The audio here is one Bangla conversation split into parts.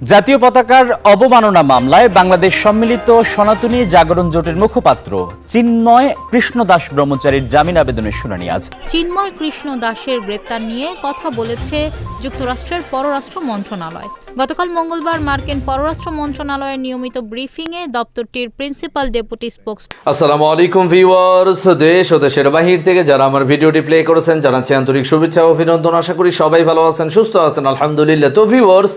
জাতীয় পতাকার অবমাননা মামলায় বাংলাদেশ সম্মিলিত সনাতনী জাগরণ জোটের মুখপাত্র চিন্ময় কৃষ্ণদাস ব্রহ্মচারীর জামিন আবেদনের শুনানি আজ। চিন্ময় কৃষ্ণ দাসের গ্রেপ্তার নিয়ে কথা বলেছে যুক্তরাষ্ট্রের পররাষ্ট্র মন্ত্রণালয়। গতকাল মঙ্গলবার মার্কিন পররাষ্ট্র মন্ত্রণালয়ের নিয়মিত ব্রিফিংয়ে দপ্তরটির প্রিন্সিপাল ডেপুটি স্পোক্স আসসালামু আলাইকুম ভিউয়ার্স। দেশ ও দেশের বাহির থেকে যারা আমার ভিডিওটি প্লে করেছেন জানাচ্ছি আন্তরিক শুভেচ্ছা ও অভিনন্দন। আশা করি সবাই ভালো আছেন সুস্থ আছেন আলহামদুলিল্লাহ। তো ভিউয়ার্স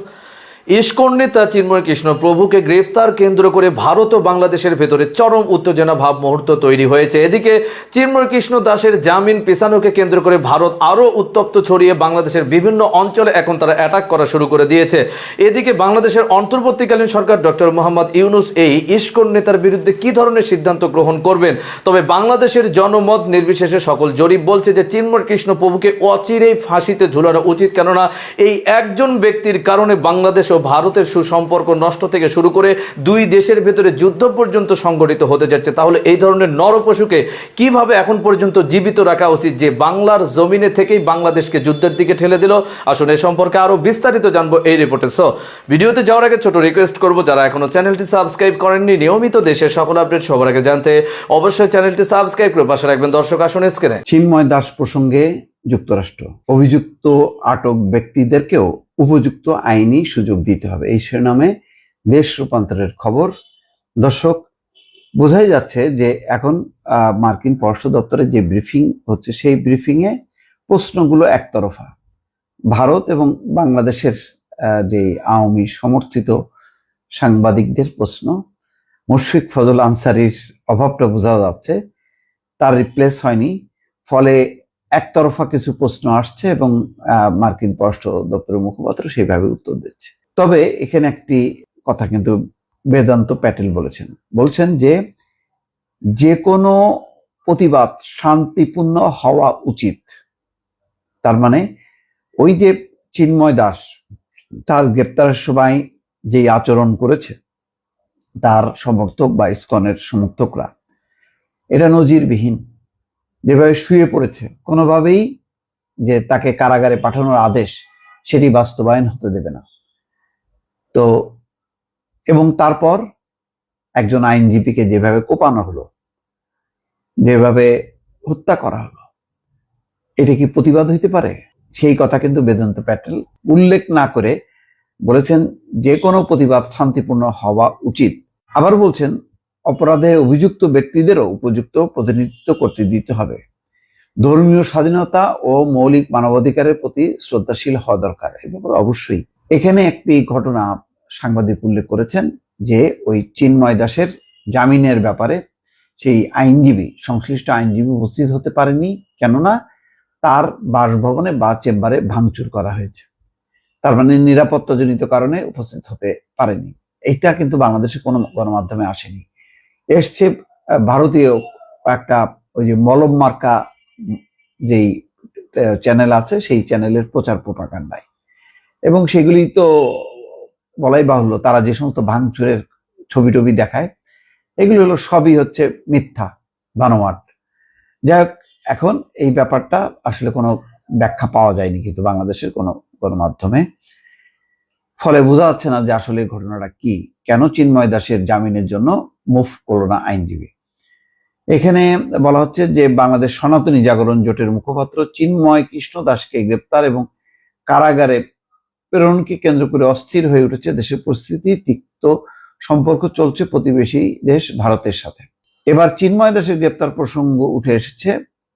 ইস্কন নেতা চিন্ময় কৃষ্ণ প্রভুকে গ্রেফতার কেন্দ্র করে ভারত ও বাংলাদেশের ভেতরে চরম উত্তেজনা ভাব মুহূর্ত তৈরি হয়েছে। এদিকে চিন্ময় কৃষ্ণ দাসের জামিন পেছানোকে কেন্দ্র করে ভারত আরও উত্তপ্ত ছড়িয়ে বাংলাদেশের বিভিন্ন অঞ্চলে এখন তারা অ্যাটাক করা শুরু করে দিয়েছে। এদিকে বাংলাদেশের অন্তর্বর্তীকালীন সরকার ডক্টর মোহাম্মদ ইউনুস এই ইস্কন নেতার বিরুদ্ধে কি ধরনের সিদ্ধান্ত গ্রহণ করবেন? তবে বাংলাদেশের জনমত নির্বিশেষে সকল জরিপ বলছে যে চিন্ময় কৃষ্ণ প্রভুকে অচিরেই ফাঁসিতে ঝুলানো উচিত। কেননা এই একজন ব্যক্তির কারণে বাংলাদেশ ও ভারতের সুসম্পর্ক নষ্ট থেকে শুরু করে দুই দেশের ভেতরে যুদ্ধ পর্যন্ত সংগঠিত হতে যাচ্ছে। তাহলে এই ধরনের নরপশুকে কীভাবে এখন পর্যন্ত জীবিত রাখা উচিত যে বাংলার জমিনে থেকেই বাংলাদেশকে যুদ্ধের দিকে ঠেলে দিল? আসুন এই সম্পর্কে আরও বিস্তারিত জানব এই রিপোর্টে। সো ভিডিওতে যাওয়ার আগে ছোট রিকোয়েস্ট করব, যারা এখনও চ্যানেলটি সাবস্ক্রাইব করেননি, নিয়মিত দেশের সকল আপডেট সবার আগে জানতে অবশ্যই চ্যানেলটি সাবস্ক্রাইব করে পাশে রাখবেন দর্শক, আসুন স্ক্রিনে চিন্ময় দাস প্রসঙ্গে যুক্তরাষ্ট্র। অভিযুক্ত আটক ব্যক্তিদেরকেও উপযুক্ত আইনি সুযোগ দিতে হবে। এই শিরোনামে দেশ রূপান্তরের খবর। দর্শক, বোঝাই যাচ্ছে যে এখন মার্কিন পররাষ্ট্র দপ্তরে যে ব্রিফিং হচ্ছে, সেই ব্রিফিং এ প্রশ্নগুলো একতরফা। ভারত এবং বাংলাদেশের যে আওয়ামী সমর্থিত সাংবাদিকদের প্রশ্ন, মুশফিক ফজল আনসারির অভাবটা বোঝা যাচ্ছে। তার রিপ্লেস হয়নি। ফলে একতরফা কিছু প্রশ্ন আসছে এবং মার্কিন পররাষ্ট্র দপ্তরের মুখপাত্র সেইভাবে উত্তর দিচ্ছে। তবে এখানে একটি কথা কিন্তু বেদান্ত প্যাটেল বলেছেন। বলছেন যে যে কোনো প্রতিবাদ শান্তিপূর্ণ হওয়া উচিত। তার মানে ওই যে চিন্ময় দাস, তার গ্রেপ্তারের সময় যেই আচরণ করেছে, তার সমর্থক বা ইসকনের সমর্থকরা এটা নজিরবিহীন। যেভাবে শুয়ে পড়েছে, কোনোভাবেই যে তাকে কারাগারে পাঠানোর আদেশ সেটি বাস্তবায়ন হতে দেবে না। তো, এবং তারপর একজন আইনজীবীকে যেভাবে কোপানো হলো, যেভাবে হত্যা করা হলো, এটা কি প্রতিবাদ হইতে পারে? সেই কথা কিন্তু বেদান্ত প্যাটেল উল্লেখ না করে বলেছেন যে কোনো প্রতিবাদ শান্তিপূর্ণ হওয়া উচিত। আবার বলছেন অপরাধে অভিযুক্ত ব্যক্তিদেরও উপযুক্ত প্রতিনিধিত্ব করতে দিতে হবে। ধর্মীয় স্বাধীনতা ও মৌলিক মানবাধিকারের প্রতি শ্রদ্ধাশীল হওয়া দরকার এ ব্যাপারে অবশ্যই। এখানে একটি ঘটনা সাংবাদিক উল্লেখ করেছেন যে ওই চিন্ময় দাসের জামিনের ব্যাপারে সেই আইনজীবী, সংশ্লিষ্ট আইনজীবী উপস্থিত হতে পারেনি, কেননা তার বাসভবনে বা চেম্বারে ভাঙচুর করা হয়েছে। তার মানে নিরাপত্তাজনিত কারণে উপস্থিত হতে পারেনি। এটা কিন্তু বাংলাদেশে কোনো গণমাধ্যমে আসেনি। এসছে ভারতীয় একটা ওই যে মলম মার্কা যেই চ্যানেল আছে, সেই চ্যানেলের প্রচার প্রপাগান্ডায়। এবং সেগুলি তো বলাই বাহুল্য, তারা যে সমস্ত ভাঙচুরের ছবি টবি দেখায়, এগুলো হলো সবই হচ্ছে মিথ্যা, বানোয়াট। যাই হোক, এখন এই ব্যাপারটা আসলে কোনো ব্যাখ্যা পাওয়া যায়নি কিন্তু বাংলাদেশের কোনো গণমাধ্যমে। ফলে বোঝা যাচ্ছে না যে আসলে ঘটনাটা কি। কেন চিন্ময় দাসের জামিনের জন্য মুভ করল না আইনজীবী? এখানে বলা হচ্ছে যে বাংলাদেশ সনাতনী জাগরণ জোটের মুখপাত্র চিন্ময় কৃষ্ণ দাসকে গ্রেপ্তার এবং কারাগারে প্রেরণকে কেন্দ্র করে অস্থির হয়ে উঠেছে দেশের পরিস্থিতি, তিক্ত সম্পর্ক চলছে প্রতিবেশী দেশ ভারতের সাথে। এবার চিন্ময় দাসের গ্রেপ্তার প্রসঙ্গ উঠে এসেছে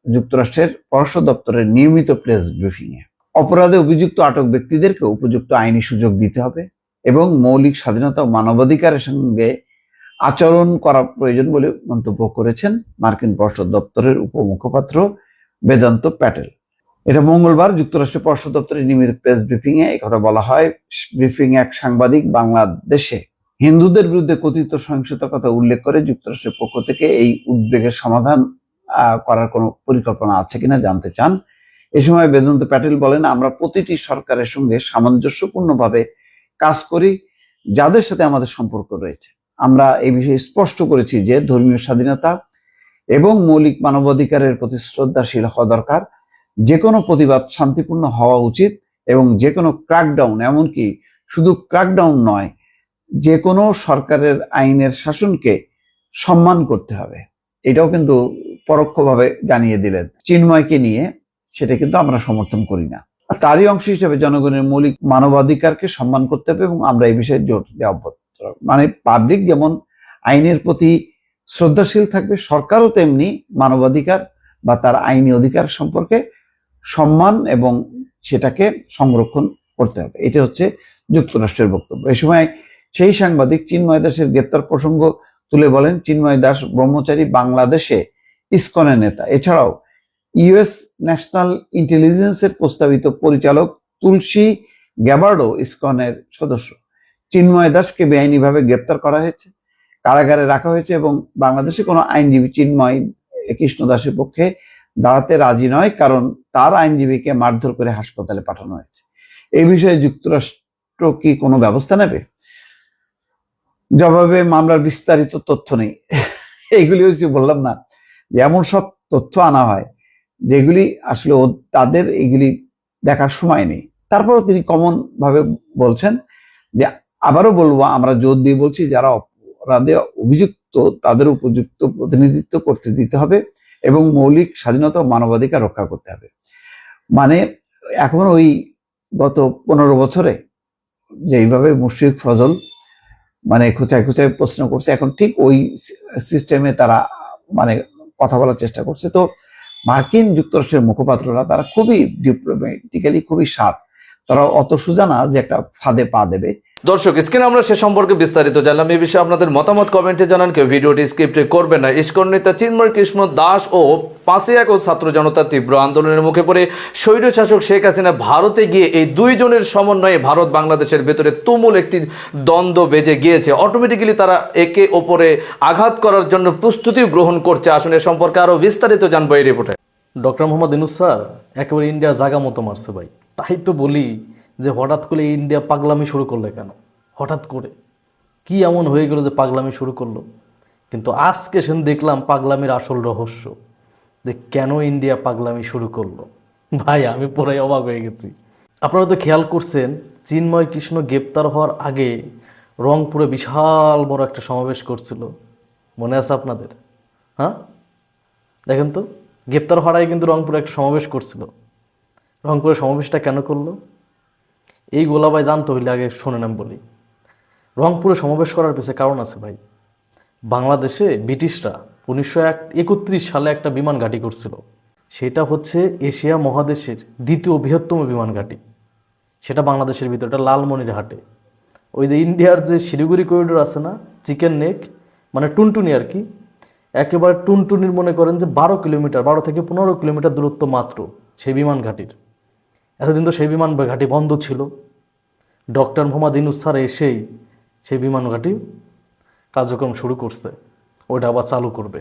যুক্তরাষ্ট্রের পররাষ্ট্র দপ্তরের নিয়মিত প্রেস ব্রিফিং এ অপরাধে অভিযুক্ত আটক ব্যক্তিদেরকে উপযুক্ত আইনি সুযোগ দিতে হবে এবং মৌলিক স্বাধীনতা ও মানবাধিকারের সঙ্গে আচরণ করা প্রয়োজন বলে মন্তব্য করেছেন মার্কিন পররাষ্ট্র দপ্তরের উপমুখপাত্র বেদান্ত প্যাটেল। এটা মঙ্গলবার যুক্তরাষ্ট্রের পররাষ্ট্র দপ্তরের নিয়মিত প্রেস ব্রিফিং এ কথা বলা হয়। ব্রিফিং এক সাংবাদিক বাংলাদেশে হিন্দুদের বিরুদ্ধে কথিত সহিংসতার কথা উল্লেখ করে যুক্তরাষ্ট্রের পক্ষ থেকে এই উদ্বেগের সমাধান করার কোনো পরিকল্পনা আছে কিনা জানতে চান। এ সময় বেদান্ত প্যাটেল বলেন, আমরা প্রতিটি সরকারের সঙ্গে সামঞ্জস্যপূর্ণভাবে কাজ করি, যাদের সাথে আমাদের সম্পর্ক রয়েছে। আমরা এই বিষয়ে স্পষ্ট করেছি যে ধর্মীয় স্বাধীনতা এবং মৌলিক মানবাধিকারের প্রতি শ্রদ্ধাশীল হওয়া দরকার। যে কোনো প্রতিবাদ শান্তিপূর্ণ হওয়া উচিত এবং যে কোনো ক্র্যাকডাউন এমনকি শুধু ক্র্যাকডাউন নয় যে কোনো সরকারের আইনের শাসনকে সম্মান করতে হবে। এটাও কিন্তু পরোক্ষভাবে জানিয়ে দিলেন। চিন্ময়কে নিয়ে সেটা কিন্তু আমরা সমর্থন করি না। তারই অংশ হিসেবে জনগণের মৌলিক মানবাধিকারকে সম্মান করতে হবে এবং আমরা এই বিষয়ে জোর দেওয়া মানে পাবলিক যেমন আইনের প্রতি শ্রদ্ধাশীল থাকবে, সরকারও তেমনি মানবাধিকার বা তার আইনি অধিকার সম্পর্কে সম্মান এবং সেটাকে সংরক্ষণ করতে হবে। এটা হচ্ছে যুক্তরাষ্ট্রের বক্তব্য। এই সময় সেই সাংবাদিক চিন্ময় দাসের গ্রেপ্তার প্রসঙ্গ তুলে বলেন, চিন্ময় দাস ব্রহ্মচারী বাংলাদেশে ইস্কনের নেতা। এছাড়াও ইউএস ন্যাশনাল ইন্টেলিজেন্সের প্রস্তাবিত পরিচালক তুলসী গ্যাবার্ডো ইসকনের সদস্য। চিন্ময় দাসকে বেআইনিভাবে গ্রেপ্তার করা হয়েছে, কারাগারে রাখা হয়েছে এবং বাংলাদেশে কোনো আইনজীবী চিন্ময় কৃষ্ণ দাসের পক্ষে দাঁড়াতে রাজি নয়, কারণ তার আইনজীবীকে মারধর করে হাসপাতালে পাঠানো হয়েছে। এই বিষয়ে যুক্তরাষ্ট্র কি কোনো ব্যবস্থা নেবে? জবাবে মামলার বিস্তারিত তথ্য নেই। এইগুলি হচ্ছে বললাম না, যে এমন সব তথ্য আনা হয়। যেগুলি আসলে তাদের এগুলি দেখার সময় নেই। তারপরও তিনি কমন ভাবে বলছেন যে, আবারও বলব, আমরা জোর দিয়ে বলছি, যারা অপরাধে অভিযুক্ত, তাদের উপযুক্ত প্রতিনিধিত্ব করতে দিতে হবে এবং মৌলিক স্বাধীনতা ও মানবাধিকার রক্ষা করতে হবে। মানে এখন ওই গত পনেরো বছরে যেইভাবে মুশফিক ফজল মানে খোঁচায় খোঁচায় প্রশ্ন করছে, এখন ঠিক ওই সিস্টেমে তারা মানে কথা বলার চেষ্টা করছে। তো মার্কিন যুক্তরাষ্ট্রের মুখপাত্ররা তারা খুবই ডিপ্লোম্যাটিক্যালি খুবই সাপ তারা অত সুজানা যে একটা ফাঁদে পা দেবে। দর্শক, স্ক্রিনে আমরা সে সম্পর্কে বিস্তারিত জানলাম। এই বিষয়ে আপনাদের মতামত কমেন্টে জানান কেউ। ভিডিওটি স্ক্রিপ্টে করবে না। ইস্কন নেতা চিন্ময় কৃষ্ণ দাস ও পাঁচই এক ও ছাত্র জনতার তীব্র আন্দোলনের মুখে পড়ে স্বৈরশাসক শেখ হাসিনা ভারতে গিয়ে এই দুইজনের সমন্বয়ে ভারত বাংলাদেশের ভেতরে তুমুল একটি দ্বন্দ্ব বেজে গিয়েছে। অটোমেটিক্যালি তারা একে ওপরে আঘাত করার জন্য প্রস্তুতিও গ্রহণ করছে। আসুন এ সম্পর্কে আরও বিস্তারিত জানব এই রিপোর্টে। ডক্টর মোহাম্মদ ইনুস স্যার, একেবারে ইন্ডিয়ার জায়গা মতো মারছে ভাই। তাই তো বলি যে হঠাৎ করে ইন্ডিয়া পাগলামি শুরু করলে কেন? হঠাৎ করে। কি এমন হয়ে গেল যে পাগলামি শুরু করল? কিন্তু আজকে সেন দেখলাম পাগলামির আসল রহস্য, যে কেন ইন্ডিয়া পাগলামি শুরু করল? ভাই, আমি পুরাই অবাক হয়ে গেছি। আপনারা তো খেয়াল করছেন, চিন্ময় কৃষ্ণ গ্রেপ্তার হওয়ার আগে রংপুরে বিশাল বড় একটা সমাবেশ করছিল। মনে আছে আপনাদের? হ্যাঁ? দেখেন তো, গ্রেপ্তার হওয়ার আগে কিন্তু রংপুরে একটা সমাবেশ করছিল। রংপুরে সমাবেশটা কেন করল? এই গোলাবাই জানতে হইলে আগে শোনেন আমি বলি। রংপুরে সমাবেশ করার পেছনে কারণ আছে ভাই। বাংলাদেশে ব্রিটিশরা উনিশশো এক, একত্রিশ সালে একটা বিমান ঘাঁটি করছিল। সেটা হচ্ছে এশিয়া মহাদেশের দ্বিতীয় বৃহত্তম বিমান ঘাঁটি। সেটা বাংলাদেশের ভিতরে, এটা লালমনিরহাটে ওই যে ইন্ডিয়ার যে শিলিগুড়ি করিডোর আছে না, চিকেন নেক মানে টুনটুনি আর কি, একেবারে টুনটুনির মনে করেন যে বারো কিলোমিটার, বারো থেকে পনেরো কিলোমিটার দূরত্ব মাত্র সেই বিমান ঘাটির। এতদিন তো সেই বিমান ঘাঁটি বন্ধ ছিল। ডক্টর মোহাম্মদ ইনুস স্যার এসেই সেই বিমান ঘাটি কার্যক্রম শুরু করছে। ওটা আবার চালু করবে।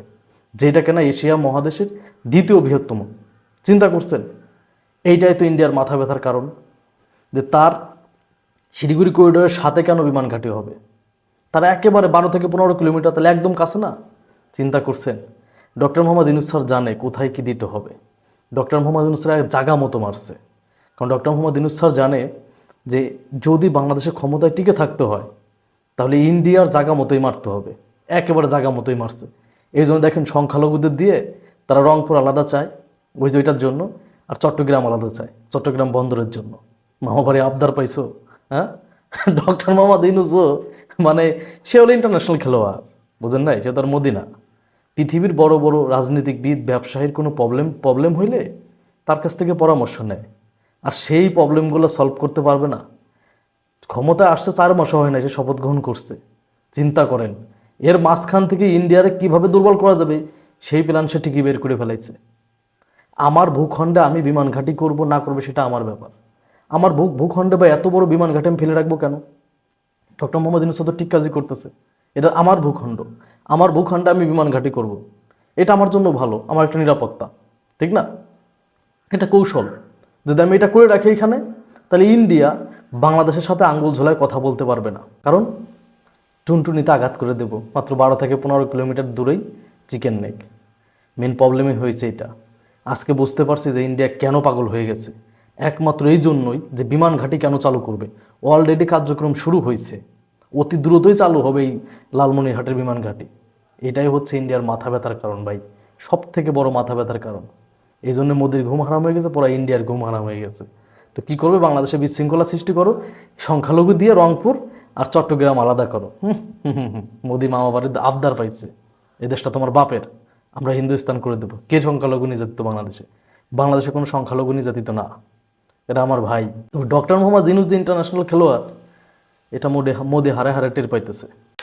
যেটা কেনা এশিয়া মহাদেশের দ্বিতীয় বৃহত্তম। চিন্তা করছেন? এইটাই তো ইন্ডিয়ার মাথা ব্যথার কারণ। যে তার শিলিগুড়ি করিডোরের সাথে কেন বিমান ঘাঁটি হবে? তারা একেবারে বারো থেকে পনেরো কিলোমিটার তাহলে একদম কাছে না? চিন্তা করছেন? ডক্টর মোহাম্মদ ইনুস স্যার জানে কোথায় কি দিতে হবে। ডক্টর মোহাম্মদ ইনুস স্যার জাগা মতো মারছে। কারণ ডক্টর মোহাম্মদ ইনুস স্যার জানে যে যদি বাংলাদেশের ক্ষমতায় টিকে থাকতে হয়, তাহলে ইন্ডিয়ার জাগা মতোই মারতে হবে। একেবারে জাগা মতোই মারছে। এই জন্য দেখেন সংখ্যালঘুদের দিয়ে তারা রংপুর আলাদা চায়, ওই যে ওইটার জন্য, আর চট্টগ্রাম আলাদা চায়, চট্টগ্রাম বন্দরের জন্য। মামাবাড়ি আবদার পাইছো হ্যাঁ? ডক্টর মোহাম্মদ ইনুসও মানে সে হলো ইন্টারন্যাশনাল খেলোয়াড়, বুঝেন নাই? সে তার মদিনা। পৃথিবীর বড় বড় রাজনীতিকবিদ, ব্যবসায়ীর কোনো প্রবলেম প্রবলেম হইলে তার কাছ থেকে পরামর্শ নেয়। আর সেই প্রবলেমগুলো সলভ করতে পারবে না। ক্ষমতা আসছে চার মাসও হয় না সে শপথ গ্রহণ করছে। চিন্তা করেন, এর মাঝখান থেকে ইন্ডিয়ারে কীভাবে দুর্বল করা যাবে, সেই প্ল্যান সে ঠিকই বের করে ফেলাইছে। আমার ভূখণ্ডে আমি বিমান ঘাঁটি করব না করব সেটা আমার ব্যাপার। আমার ভূ, ভূখণ্ডে বা এত বড় বিমান ঘাঁটি আমি ফেলে রাখব কেন? ডক্টর মোহাম্মদ ইউনুস তো ঠিক কাজই করতেছে। এটা আমার ভূখণ্ড। আমার ভূখণ্ডে আমি বিমান ঘাঁটি করব। এটা আমার জন্য ভালো, আমার একটা নিরাপত্তা। ঠিক না? এটা কৌশল। যদি আমি এটা করে রাখি এখানে, তাহলে ইন্ডিয়া বাংলাদেশের সাথে আঙ্গুল ঝোলায় কথা বলতে পারবে না। কারণ টুনটুনিতে আঘাত করে দেব। মাত্র বারো থেকে পনেরো কিলোমিটার দূরেই চিকেন নেক মেন প্রবলেমই হয়েছে এটা। আজকে বুঝতে পারছি যে ইন্ডিয়া কেন পাগল হয়ে গেছে। একমাত্র এই জন্যই যে বিমান ঘাঁটি কেন চালু করবে। অলরেডি কার্যক্রম শুরু হয়েছে। অতি দ্রুতই চালু হবে এই লালমনিরহাটের বিমান ঘাঁটি। এটাই হচ্ছে ইন্ডিয়ার মাথা ব্যথার কারণ ভাই। সব থেকে বড় মাথা ব্যথার কারণ। এই জন্য মোদির ঘুম হারাম হয়ে গেছে, পরে ইন্ডিয়ার ঘুম হারাম হয়ে গেছে। তো কি করবে? বাংলাদেশে বিশৃঙ্খলা সৃষ্টি করো, সংখ্যালঘু দিয়ে রংপুর আর চট্টগ্রাম আলাদা করো। মোদি মামা বাড়ির আবদার পাইছে। এই দেশটা তোমার বাপের, আমরা হিন্দুস্তান করে দেবো। কে সংখ্যালঘু নির্যাতিত বাংলাদেশে? বাংলাদেশে কোনো সংখ্যালঘু নির্যাতিত না। এটা আমার ভাই। ডক্টর মোহাম্মদ ইনুজ ইন্টারন্যাশনাল খেলোয়াড়, এটা মোদে মোদি হারে হারে টের পাইতেছে।